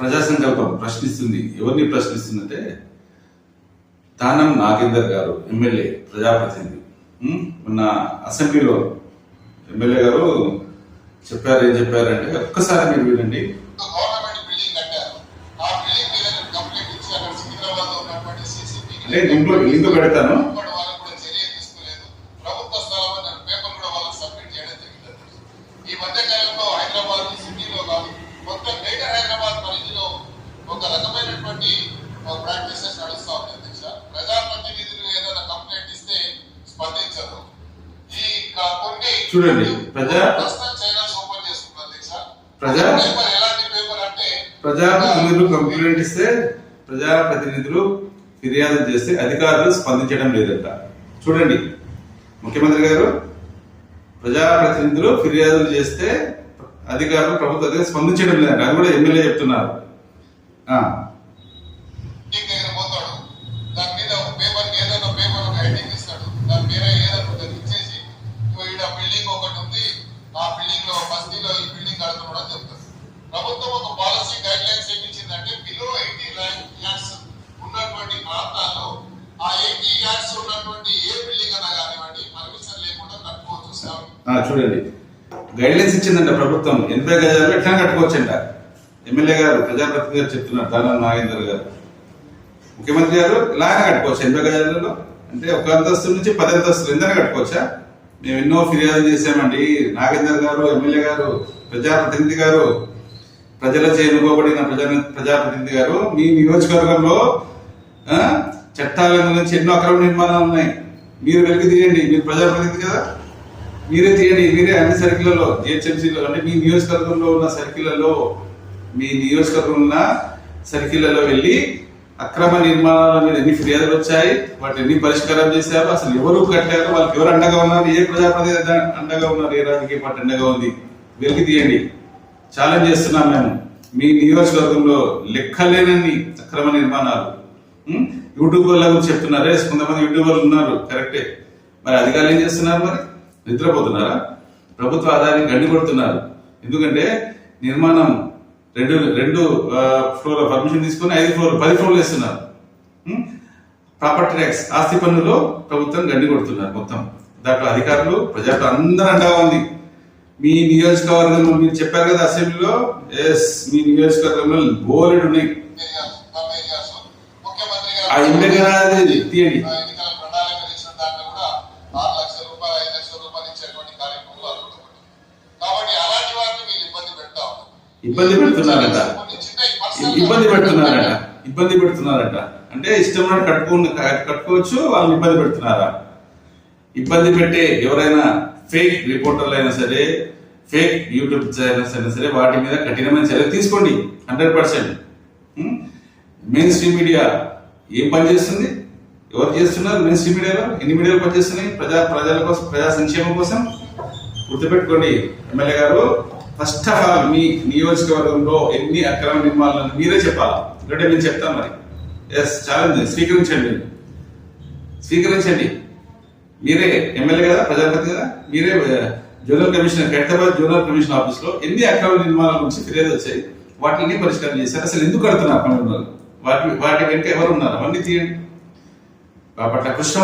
ప్రజా సంకల్పం ప్రశ్నిస్తుంది. ఎవరిని ప్రశ్నిస్తుందంటే తానం నాగేందర్ గారు ఎమ్మెల్యే ప్రజాప్రతినిధి? మొన్న అసెంబ్లీలో ఎమ్మెల్యే గారు చెప్పారు ఏం చెప్పారంటే ఒక్కసారి మీరు వినండి. గవర్నమెంట్ బిల్డింగ్ కట్టారు. ఆ చూడండి, ప్రజా- ప్రజా- అంటే ప్రజాప్రతినిధులు కంప్లైంట్ ఇస్తే ప్రజాప్రతినిధులు ఫిర్యాదు చేస్తే అధికారులు స్పందించడం లేదంట. చూడండి. ముఖ్యమంత్రి గారు ప్రజాప్రతినిధులు ఫిర్యాదులు చేస్తే అధికారులు ప్రభుత్వ స్పందించడం లేదంట. అది కూడా ఎమ్మెల్యే చెప్తున్నారు ఆ, మీటింగ్ దగ్గర పోతాడు దాని మీద ఒక పేపర్ ఏదైనా పేపర్ ఒక హెడ్డింగ్ ఇస్తాడు దాని మీద ఏదైనా ఒకటి ఇచ్చేసి ఇగో ఈడ బిల్డింగ్ ఒకటి ఉంది ఆ బిల్డింగ్లో బస్తీలో ఈ బిల్డింగ్ కడుతున్నాడు అని చెప్తారు ప్రభుత్వం ఒక పాలసీ గైడ్ లైన్స్ ఏమి ఇచ్చిందంటే బిలో ఎయిటీ ల్యాక్స్ ఉన్నటువంటి ప్రాంతాల్లో ఆ ఉన్నటువంటి ఏ బిల్డింగ్ అన్నా కానివ్వండి పర్మిషన్ లేకుండా కట్టుకోవచ్చు సార్. చూడండి. గైడ్లైన్స్ ఇచ్చిందంట ప్రభుత్వం. ఎనభై గజాలు ఎట్లా కట్టుకోవచ్చంట. ఎమ్మెల్యే గారు ప్రజాప్రతినిధి గారు చెప్తున్నారు దానం నాగేందర్ గారు. ముఖ్యమంత్రి గారు ఇలాగే కట్టుకోవచ్చు. ఎనభై గజాలలో అంటే ఒక అంతస్తు నుంచి పది అంతస్తులు ఎంతైనా కట్టుకోవచ్చా? మేము ఎన్నో ఫిర్యాదు చేశామండి. నాగేందర్ గారు ఎమ్మెల్యే గారు ప్రజాప్రతినిధి గారు ప్రజలచే ఎన్నుకోబడిన ప్రజా ప్రజాప్రతినిధి గారు మీ నియోజకవర్గంలో చట్టాల గురించి ఎన్నో అక్రమ నిర్మాణాలు ఉన్నాయి. మీరు వెలికి తీయండి మీరు ప్రజాప్రతినిధి కదా? మీరే తీయండి మీరే అన్ని సర్కిళ్ళలో జిహెచ్ఎంసీలో అంటే మీ నియోజకవర్గంలో ఉన్న సర్కిళ్ళలో మీ నియోజకవర్గం ఉన్న సర్కిళ్ళలో వెళ్ళి అక్రమ నిర్మాణాల మీద ఎన్ని ఫిర్యాదులు వచ్చాయి వాటిని ఎన్ని పరిష్కారం చేశారు అసలు ఎవరు కట్టారు వాళ్ళకి ఎవరు అండగా ఉన్నారు ఏ ప్రజాప్రతినిధి అండగా ఉన్నారు ఏ రాజకీయ పార్టీ అండగా ఉంది వెలికి తీయండి. ఛాలెంజ్ చేస్తున్నాం మేము. మీ నియోజకవర్గంలో లెక్కలేనన్ని అక్రమ నిర్మాణాలు. యూట్యూబ్ యూట్యూబర్ల చెప్తున్నారే చెప్తున్నారు కొంతమంది యూట్యూబర్లు ఉన్నారు కరెక్టే మరి అధికారులు ఏం చేస్తున్నారు మరి నిద్రపోతున్నారా ప్రభుత్వ ఆదాయాన్ని గండి కొడుతున్నారు ఎందుకంటే నిర్మాణం రెండు రెండు ఫ్లోర్ పర్మిషన్ తీసుకుని ఐదు ఫ్లోర్ పది ఫ్లోర్లు వేస్తున్నారు ప్రాపర్టీ ట్యాక్స్ ఆస్తి పన్నులో ప్రభుత్వం గండి కొడుతున్నారు మొత్తం దాంట్లో అధికారులు ప్రజలు అందరూ అండగా ఉంది మీ నియోజకవర్గంలో మీరు చెప్పారు కదా అసెంబ్లీలో ఎస్ మీ నియోజకవర్గంలో బోలెడు ఉన్నాయి ఆ ఎమ్మెల్యే గారు అది ఇబ్బంది పెడుతున్నారట. ఇబ్బంది పెడుతున్నారట. ఇబ్బంది పెడుతున్నారట. అంటే ఇష్టం ఉన్నట్టు కట్టుకో కట్టుకోవచ్చు వాళ్ళని ఇబ్బంది పెడుతున్నారా? ఇబ్బంది పెట్టే ఎవరైనా ఫేక్ రిపోర్టర్లు అయినా సరే ఫేక్ యూట్యూబ్ ఛానల్స్ అయినా సరే వాటి మీద కఠినమైన చర్యలు తీసుకోండి hundred percent. Mainstream media ఏం పని చేస్తుంది? ఎవరు చేస్తున్నారు? మినిస్ట్రీ మీడియాలో ఎన్ని మీడియాలు పనిచేస్తున్నాయి? ప్రజా ప్రజల కోసం ప్రజా సంక్షేమం కోసం? గుర్తుపెట్టుకోండి ఎమ్మెల్యే గారు ఫస్ట్ ఆఫ్ ఆల్ మీ నియోజకవర్గంలో ఎన్ని అక్రమ నిర్మాణాలను మీరే చెప్పాలి? ఎందుకంటే నేను చెప్తాను మరి. ఎస్ ఛాలెంజ్ స్వీకరించండి. స్వీకరించండి. మీరే ఎమ్మెల్యే కదా ప్రజాపతి కదా? మీరే uh, zonal commissioner Hyderabad zonal commission ఆఫీస్లో ఎన్ని అక్రమ నిర్మాణాల గురించి ఫిర్యాదు వచ్చాయి? వాటిని పరిష్కారం చేశారు. అసలు ఎందుకు కడుతున్నారు అక్రమ నిర్మాణాలు వాటి వాటి వెనుక ఎవరు ఉన్నారు అవన్నీ తీయండి. బాపట్ల కృష్ణ